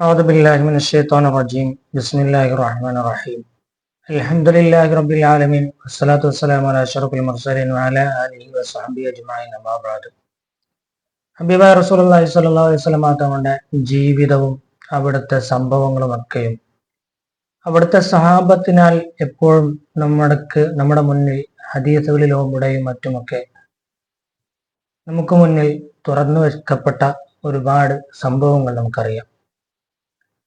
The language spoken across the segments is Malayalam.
أعوذ بالله من الشيطان الرجيم بسم الله الرحمن الرحيم الحمد لله رب العالمين والصلاة والسلام على أشرف المرسلين وعلى آله وصحبه أجمعين أما بعد ഹബീബായ റസൂലി സ്വല്ലല്ലാഹു അലൈഹി വസല്ലം തങ്ങളുടെ ജീവിതവും അവിടുത്തെ സംഭവങ്ങളും ഒക്കെയും അവിടുത്തെ സഹാബത്തിനാൽ എപ്പോഴും നമ്മൾക്ക് നമ്മുടെ മുന്നിൽ ഹദീസുകളിലൂടെയും മറ്റുമൊക്കെ നമുക്ക് മുന്നിൽ തുറന്നു വെക്കപ്പെട്ട ഒരുപാട് സംഭവങ്ങൾ നമുക്കറിയാം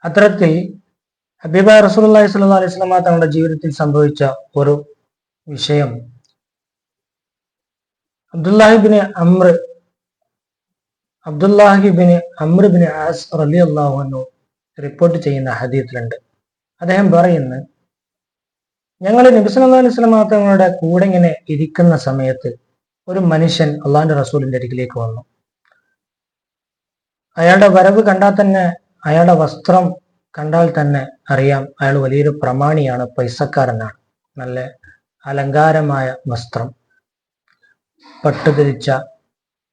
അത്തരത്തിൽ ഹബീബ റസൂലി സ്വല്ലാ അലൈഹി തങ്ങളുടെ ജീവിതത്തിൽ സംഭവിച്ച ഒരു വിഷയം. അബ്ദുല്ലാഹിബിന് അമ്ര അബ്ദുല്ലാഹിബിന് അമ്രബിന് ആസ് റലി അള്ളാഹുനു റിപ്പോർട്ട് ചെയ്യുന്ന ഹദീത്തിലുണ്ട്. അദ്ദേഹം പറയുന്നു ഞങ്ങൾ നബിസ്വല്ലാ അലൈഹി തങ്ങളുടെ കൂടെ ഇങ്ങനെ ഇരിക്കുന്ന സമയത്ത് ഒരു മനുഷ്യൻ അള്ളാഹിന്റെ റസൂലിന്റെ അരികിലേക്ക് വന്നു. അയാളുടെ വരവ് കണ്ടാൽ തന്നെ അയാളുടെ വസ്ത്രം കണ്ടാൽ തന്നെ അറിയാം അയാൾ വലിയൊരു പ്രമാണിയാണ് പൈസക്കാരനാണ്. നല്ല അലങ്കാരമായ വസ്ത്രം പട്ടുധരിച്ച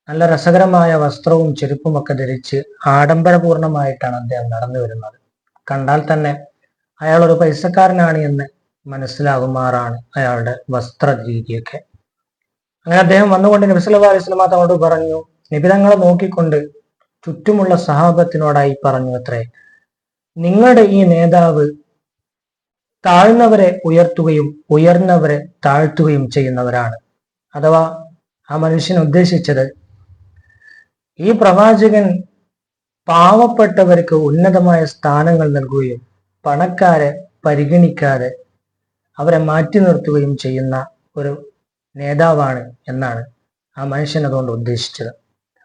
നല്ല രസകരമായ വസ്ത്രവും ചെരുപ്പും ഒക്കെ ധരിച്ച് ആഡംബരപൂർണമായിട്ടാണ് അദ്ദേഹം നടന്നു വരുന്നത്. കണ്ടാൽ തന്നെ അയാൾ ഒരു പൈസക്കാരനാണ് എന്ന് മനസ്സിലാകുമാറാണ് അയാളുടെ വസ്ത്ര രീതിയൊക്കെ അങ്ങനെ അദ്ദേഹം വന്നുകൊണ്ട് നബി അലൈഹി വസല്ലം തങ്ങളോട് പറഞ്ഞു നിബിതങ്ങളെ നോക്കിക്കൊണ്ട് ചുറ്റുമുള്ള സഹാബത്തിനോടായി പറഞ്ഞു അത്രേ നിങ്ങളുടെ ഈ നേതാവ് താഴ്ന്നവരെ ഉയർത്തുകയും ഉയർന്നവരെ താഴ്ത്തുകയും ചെയ്യുന്നവരാണ്. അഥവാ ആ മനുഷ്യൻ ഉദ്ദേശിച്ചത് ഈ പ്രവാചകൻ പാവപ്പെട്ടവർക്ക് ഉന്നതമായ സ്ഥാനങ്ങൾ നൽകുകയും പണക്കാരെ പരിഗണിക്കാതെ അവരെ മാറ്റി നിർത്തുകയും ചെയ്യുന്ന ഒരു നേതാവാണ് എന്നാണ് ആ മനുഷ്യൻ അതുകൊണ്ട് ഉദ്ദേശിച്ചത്.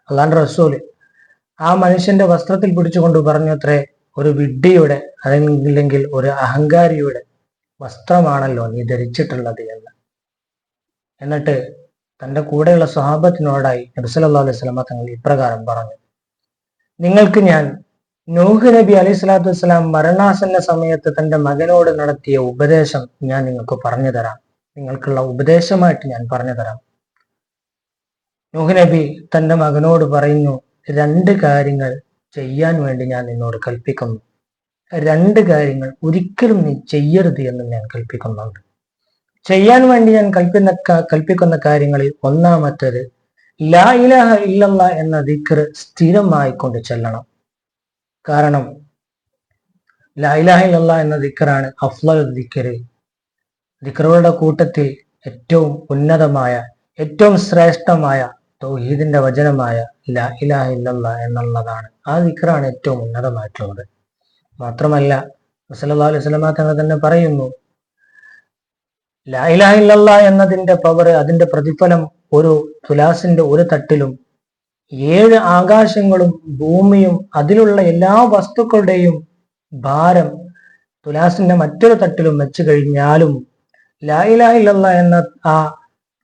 അല്ലാണ്ട് റസൂൽ ആ മനുഷ്യന്റെ വസ്ത്രത്തിൽ പിടിച്ചുകൊണ്ട് പറഞ്ഞു അത്രേ ഒരു വിഡ്ഢിയുടെ അല്ലെങ്കിൽ ഒരു അഹങ്കാരിയുടെ വസ്ത്രമാണല്ലോ നീ ധരിച്ചിട്ടുള്ളത് എന്ന്. എന്നിട്ട് തന്റെ കൂടെയുള്ള സ്വഹാബത്തിനോടായി നബിസല്ലാ അലൈഹി സ്വലാമ തങ്ങൾ ഇപ്രകാരം പറഞ്ഞു നിങ്ങൾക്ക് ഞാൻ നൂഹ് നബി അലൈഹി സ്വലാത്തു വസ്സലാം മരണാസന്ന സമയത്ത് തന്റെ മകനോട് നടത്തിയ ഉപദേശം ഞാൻ നിങ്ങൾക്ക് പറഞ്ഞു തരാം. നിങ്ങൾക്കുള്ള ഉപദേശമായിട്ട് ഞാൻ പറഞ്ഞു തരാം. നൂഹ് നബി തന്റെ മകനോട് പറയുന്നു രണ്ട് കാര്യങ്ങൾ ചെയ്യാൻ വേണ്ടി ഞാൻ നിന്നോട് കൽപ്പിക്കുന്നു. രണ്ട് കാര്യങ്ങൾ ഒരിക്കലും നീ ചെയ്യരുത് എന്ന് ഞാൻ കൽപ്പിക്കുന്നുണ്ട്. ചെയ്യാൻ വേണ്ടി ഞാൻ കൽപ്പിക്കുന്ന കൽപ്പിക്കുന്ന കാര്യങ്ങളിൽ ഒന്നാമത്തേത് ലാ ഇലഹ ഇല്ലല്ല എന്ന ദിക്കർ സ്ഥിരമായി കൊണ്ട് ചെല്ലണം. കാരണം ലാ ഇലഹ ഇല്ലല്ല എന്ന ദിക്കറാണ് അഫ്ലൽ ദിക്ർ ദിക്കറുകളുടെ കൂട്ടത്തിൽ ഏറ്റവും ഉന്നതമായ ഏറ്റവും ശ്രേഷ്ഠമായ തൗഹീദിന്റെ വചനമായ ലാ ഇലാഹ ഇല്ലല്ല എന്നുള്ളതാണ്. ആ ദിക്റാണ് ഏറ്റവും ഉന്നതമായിട്ടുള്ളത്. മാത്രമല്ല സല്ലല്ലാഹു അലൈഹി വസല്ലമ തങ്ങൾ തന്നെ പറയുന്നു ലാ ഇലാഹ ഇല്ലല്ല എന്നതിന്റെ പവർ അതിന്റെ പ്രതിഫലം ഒരു തുലാസിന്റെ ഒരു തട്ടിലും ഏഴ് ആകാശങ്ങളും ഭൂമിയും അതിലുള്ള എല്ലാ വസ്തുക്കളുടെയും ഭാരം തുലാസിന്റെ മറ്റൊരു തട്ടിലും വെച്ച് കഴിഞ്ഞാലും ലാ ഇലാഹ ഇല്ലല്ല എന്ന ആ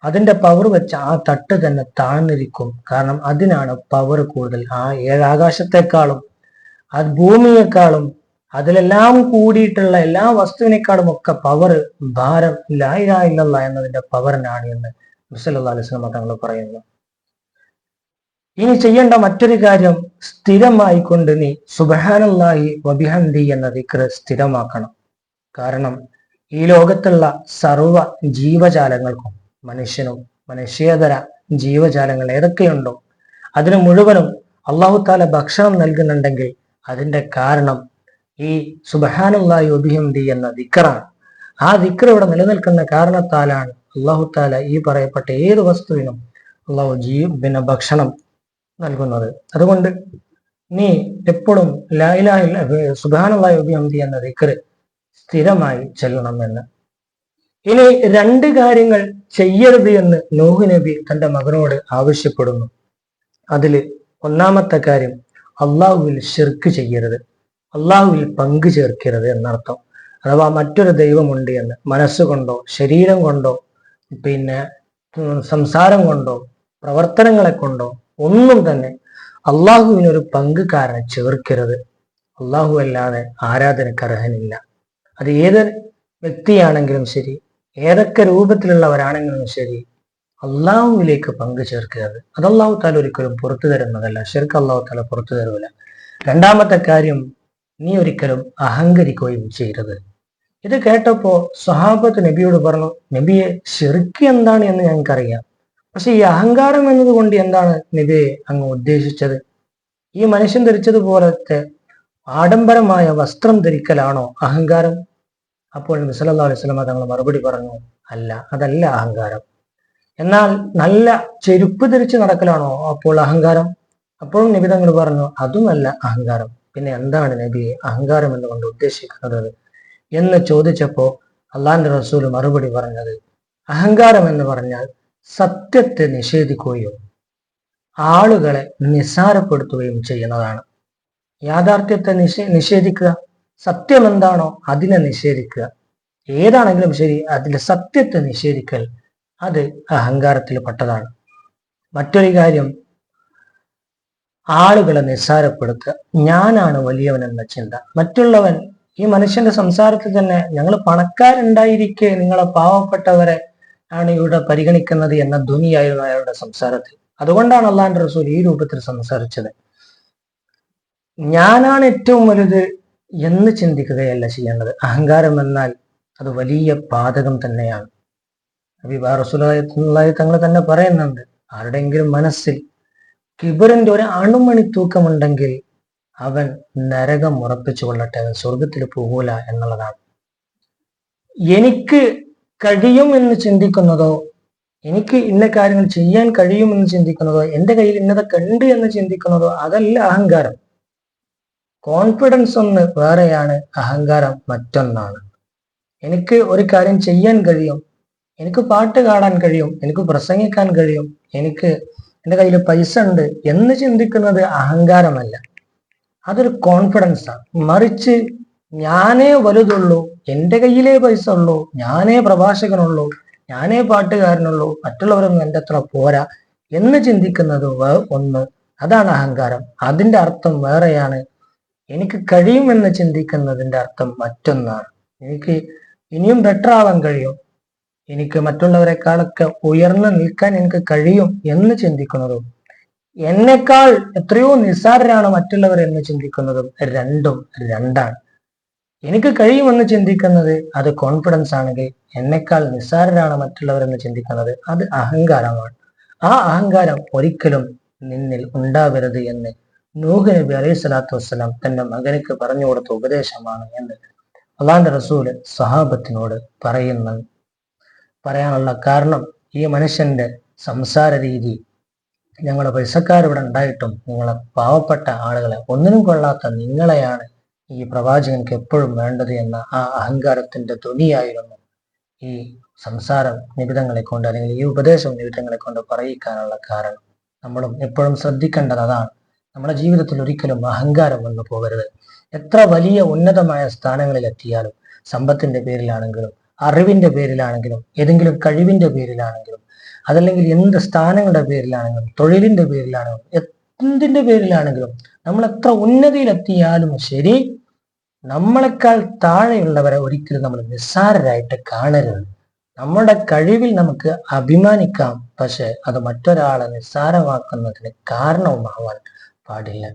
അതിന്റെ പവർ വെച്ച് ആ തട്ട് തന്നെ താഴ്ന്നിരിക്കും. കാരണം അതിനാണ് പവർ കൂടുതൽ. ആ ഏഴാകാശത്തെക്കാളും അത് ഭൂമിയെക്കാളും അതിലെല്ലാം കൂടിയിട്ടുള്ള എല്ലാ വസ്തുവിനേക്കാളും ഒക്കെ പവർ ഭാരം ലായില്ല എന്നതിന്റെ പവറിനാണ് എന്ന് മുസല്ലാ തങ്ങൾ പറയുന്നു. ഇനി ചെയ്യേണ്ട മറ്റൊരു കാര്യം സ്ഥിരമായി കൊണ്ട് നീ സുബഹാനല്ലാഹി വബിഹന്തി എന്ന ദിക്ര സ്ഥിരമാക്കണം. കാരണം ഈ ലോകത്തുള്ള സർവ ജീവജാലങ്ങൾക്കും മനുഷ്യനും മനുഷ്യേതര ജീവജാലങ്ങൾ ഏതൊക്കെയുണ്ടോ അതിന് മുഴുവനും അള്ളാഹു താല ഭക്ഷണം നൽകുന്നുണ്ടെങ്കിൽ അതിന്റെ കാരണം ഈ സുബഹാനുല്ലാഹി ഒബിഹംദി എന്ന ദിക്കറാണ് ആ ദിക്കർ ഇവിടെ നിലനിൽക്കുന്ന കാരണത്താലാണ് അള്ളാഹു താല ഈ പറയപ്പെട്ട ഏത് വസ്തുവിനും അള്ളാഹു ജീ പിന്നെ ഭക്ഷണം നൽകുന്നത്. അതുകൊണ്ട് നീ എപ്പോഴും ലായിലാഹി സുബാനുള്ള ഒബിഹംദി എന്ന ദിക്കർ സ്ഥിരമായി ചെല്ലണമെന്ന് ഇനി രണ്ട് കാര്യങ്ങൾ ചെയ്യരുത് എന്ന് നൂഹ് നബി തന്റെ മകനോട് ആവശ്യപ്പെടുന്നു. അതിൽ ഒന്നാമത്തെ കാര്യം അള്ളാഹുവിൽ ഷിർക്ക് ചെയ്യരുത്. അള്ളാഹുവിൽ പങ്കു ചേർക്കരുത് എന്നർത്ഥം. അഥവാ മറ്റൊരു ദൈവമുണ്ട് എന്ന് മനസ്സുകൊണ്ടോ ശരീരം കൊണ്ടോ പിന്നെ സംസാരം കൊണ്ടോ പ്രവർത്തനങ്ങളെ കൊണ്ടോ ഒന്നും തന്നെ അള്ളാഹുവിനൊരു പങ്കുകാരനെ ചേർക്കരുത്. അള്ളാഹു അല്ലാതെ ആരാധനക്കർഹനില്ല. അത് ഏത് വ്യക്തിയാണെങ്കിലും ശരി ഏതൊക്കെ രൂപത്തിലുള്ളവരാണെങ്കിലും ശരി അള്ളാഹുവിലേക്ക് പങ്കു ചേർക്കരുത്. അത് അള്ളാഹു താല ഒരിക്കലും പുറത്തു തരുന്നതല്ല. ശരിക്കും അള്ളാഹു താല പുറത്തു തരൂല. രണ്ടാമത്തെ കാര്യം നീ ഒരിക്കലും അഹങ്കരിക്കുകയും ചെയ്യരുത്. ഇത് കേട്ടപ്പോ സ്വഹാബത്ത് നബിയോട് പറഞ്ഞു നബിയെ ശിർക്ക് എന്താണ് എന്ന് ഞങ്ങൾക്കറിയാം. പക്ഷെ ഈ അഹങ്കാരം എന്നതുകൊണ്ട് എന്താണ് നബിയെ അങ്ങ് ഉദ്ദേശിച്ചത്? ഈ മനുഷ്യൻ ധരിച്ചതുപോലത്തെ ആഡംബരമായ വസ്ത്രം ധരിക്കലാണോ അഹങ്കാരം? അപ്പോൾ നബി സല്ലല്ലാഹു അലൈഹി തങ്ങൾ മറുപടി പറഞ്ഞു അല്ല അതല്ല അഹങ്കാരം. എന്നാൽ നല്ല ചെരുപ്പ് ധരിച്ച് നടക്കലാണോ അപ്പോൾ അഹങ്കാരം? അപ്പോഴും നബി തങ്ങൾ പറഞ്ഞു അതുമല്ല അഹങ്കാരം. പിന്നെ എന്താണ് നബി അഹങ്കാരം എന്നുകൊണ്ട് ഉദ്ദേശിക്കുന്നത് എന്ന് ചോദിച്ചപ്പോ അള്ളാന്റെ റസൂൽ മറുപടി പറഞ്ഞത് അഹങ്കാരം എന്ന് പറഞ്ഞാൽ സത്യത്തെ നിഷേധിക്കുകയും ആളുകളെ നിസ്സാരപ്പെടുത്തുകയും ചെയ്യുന്നതാണ്. യാഥാർത്ഥ്യത്തെ നിഷേ നിഷേധിക്കുക? സത്യം എന്താണോ അതിനെ നിഷേധിക്കുക. ഏതാണെങ്കിലും ശരി അതിലെ സത്യത്തെ നിഷേധിക്കൽ അത് അഹങ്കാരത്തിൽ പെട്ടതാണ്. മറ്റൊരു കാര്യം ആളുകളെ നിസ്സാരപ്പെടുത്തുക. ഞാനാണ് വലിയവൻ എന്ന ചിന്ത. മറ്റുള്ളവൻ ഈ മനുഷ്യന്റെ സംസാരത്തിൽ തന്നെ ഞങ്ങൾ പണക്കാരുണ്ടായിരിക്കെ നിങ്ങളെ പാവപ്പെട്ടവരെ ആണ് ഇവിടെ പരിഗണിക്കുന്നത് എന്ന ധ്വനിയായിരുന്നു അയാളുടെ സംസാരത്തിൽ. അതുകൊണ്ടാണ് അള്ളാന്റെ റസൂൽ ഈ രൂപത്തിൽ സംസാരിച്ചത്. ഞാനാണ് ഏറ്റവും വലുത് എന്ന് ചിന്തിക്കുകയല്ല ചെയ്യേണ്ടത്. അഹങ്കാരം എന്നാൽ അത് വലിയ പാതകം തന്നെയാണ്. റസൂലായി തങ്ങൾ തന്നെ പറയുന്നുണ്ട്. ആരുടെയെങ്കിലും മനസ്സിൽ കിബറിന്റെ ഒരു അണുമണി തൂക്കമുണ്ടെങ്കിൽ അവൻ നരകം ഉറപ്പിച്ചു കൊള്ളട്ടെ അവൻ സ്വർഗത്തിൽ പോകൂല എന്നുള്ളതാണ്. എനിക്ക് കഴിയും എന്ന് ചിന്തിക്കുന്നതോ എനിക്ക് ഇന്ന കാര്യങ്ങൾ ചെയ്യാൻ കഴിയുമെന്ന് ചിന്തിക്കുന്നതോ എന്റെ കയ്യിൽ ഇന്നതൊക്കെ ഉണ്ട് എന്ന് ചിന്തിക്കുന്നതോ അതല്ല അഹങ്കാരം. കോൺഫിഡൻസ് ഒന്ന് വേറെയാണ് അഹങ്കാരം മറ്റൊന്നാണ്. എനിക്ക് ഒരു കാര്യം ചെയ്യാൻ കഴിയും എനിക്ക് പാട്ട് പാടാൻ കഴിയും എനിക്ക് പ്രസംഗിക്കാൻ കഴിയും എനിക്ക് എന്റെ കയ്യിൽ പൈസ ഉണ്ട് എന്ന് ചിന്തിക്കുന്നത് അഹങ്കാരമല്ല. അതൊരു കോൺഫിഡൻസാണ് മറിച്ച് ഞാനേ വലുതുള്ളൂ എന്റെ കയ്യിലേ പൈസ ഉള്ളൂ ഞാനേ പ്രഭാഷകനുള്ളൂ ഞാനേ പാട്ടുകാരനുള്ളൂ മറ്റുള്ളവരൊന്നും എന്റെ അത്ര പോരാ എന്ന് ചിന്തിക്കുന്നത് ഒന്ന് അതാണ് അഹങ്കാരം. അതിന്റെ അർത്ഥം വേറെയാണ് എനിക്ക് കഴിയുമെന്ന് ചിന്തിക്കുന്നതിന്റെ അർത്ഥം മറ്റൊന്നാണ്. എനിക്ക് ഇനിയും ബെറ്റർ ആവാൻ കഴിയും. എനിക്ക് മറ്റുള്ളവരെക്കാളൊക്കെ ഉയർന്നു നിൽക്കാൻ എനിക്ക് കഴിയും എന്ന് ചിന്തിക്കുന്നതും എന്നെക്കാൾ എത്രയോ നിസ്സാരരാണ് മറ്റുള്ളവർ എന്ന് ചിന്തിക്കുന്നതും രണ്ടും രണ്ടാണ്. എനിക്ക് കഴിയുമെന്ന് ചിന്തിക്കുന്നത് അത് കോൺഫിഡൻസ് ആണെങ്കിൽ എന്നെക്കാൾ നിസ്സാരരാണ് മറ്റുള്ളവർ എന്ന് ചിന്തിക്കുന്നത് അത് അഹങ്കാരമാണ്. ആ അഹങ്കാരം ഒരിക്കലും നിന്നിൽ ഉണ്ടാവരുത് എന്ന് നൂഹ് നബി അലൈഹി സ്വലാത്തു വസ്സലാം തന്റെ മകനക്ക് പറഞ്ഞു കൊടുത്ത ഉപദേശമാണ് എന്ന് അള്ളാന്റെ റസൂൽ സഹാബത്തിനോട് പറയുന്നത് പറയാനുള്ള കാരണം ഈ മനുഷ്യന്റെ സംസാര രീതി ഞങ്ങളെ പൈസക്കാരിവിടെ ഉണ്ടായിട്ടും നിങ്ങളെ പാവപ്പെട്ട ആളുകളെ ഒന്നിനും കൊള്ളാത്ത നിങ്ങളെയാണ് ഈ പ്രവാചകൻക്ക് എപ്പോഴും വേണ്ടത് എന്ന ആ അഹങ്കാരത്തിന്റെ ധ്വനിയായിരുന്നു ഈ സംസാരം നിബിധങ്ങളെ കൊണ്ട് അല്ലെങ്കിൽ ഈ ഉപദേശം നിബിധങ്ങളെ കൊണ്ട് പറയിക്കാനുള്ള കാരണം. നമ്മളും എപ്പോഴും ശ്രദ്ധിക്കേണ്ടത് അതാണ്. നമ്മുടെ ജീവിതത്തിൽ ഒരിക്കലും അഹങ്കാരം വന്നു പോകരുത്. എത്ര വലിയ ഉന്നതമായ സ്ഥാനങ്ങളിൽ എത്തിയാലും സമ്പത്തിന്റെ പേരിലാണെങ്കിലും അറിവിന്റെ പേരിലാണെങ്കിലും ഏതെങ്കിലും കഴിവിന്റെ പേരിലാണെങ്കിലും അതല്ലെങ്കിൽ എന്ത് സ്ഥാനങ്ങളുടെ പേരിലാണെങ്കിലും തൊഴിലിന്റെ പേരിലാണെങ്കിലും എന്തിന്റെ പേരിലാണെങ്കിലും നമ്മൾ എത്ര ഉന്നതിയിലെത്തിയാലും ശരി നമ്മളെക്കാൾ താഴെയുള്ളവരെ ഒരിക്കലും നമ്മൾ നിസ്സാരരായിട്ട് കാണരുത്. നമ്മുടെ കഴിവിൽ നമുക്ക് അഭിമാനിക്കാം പക്ഷെ അത് മറ്റൊരാളെ നിസ്സാരമാക്കുന്നതിന് കാരണവുമാവാൻ காடு இல்லை.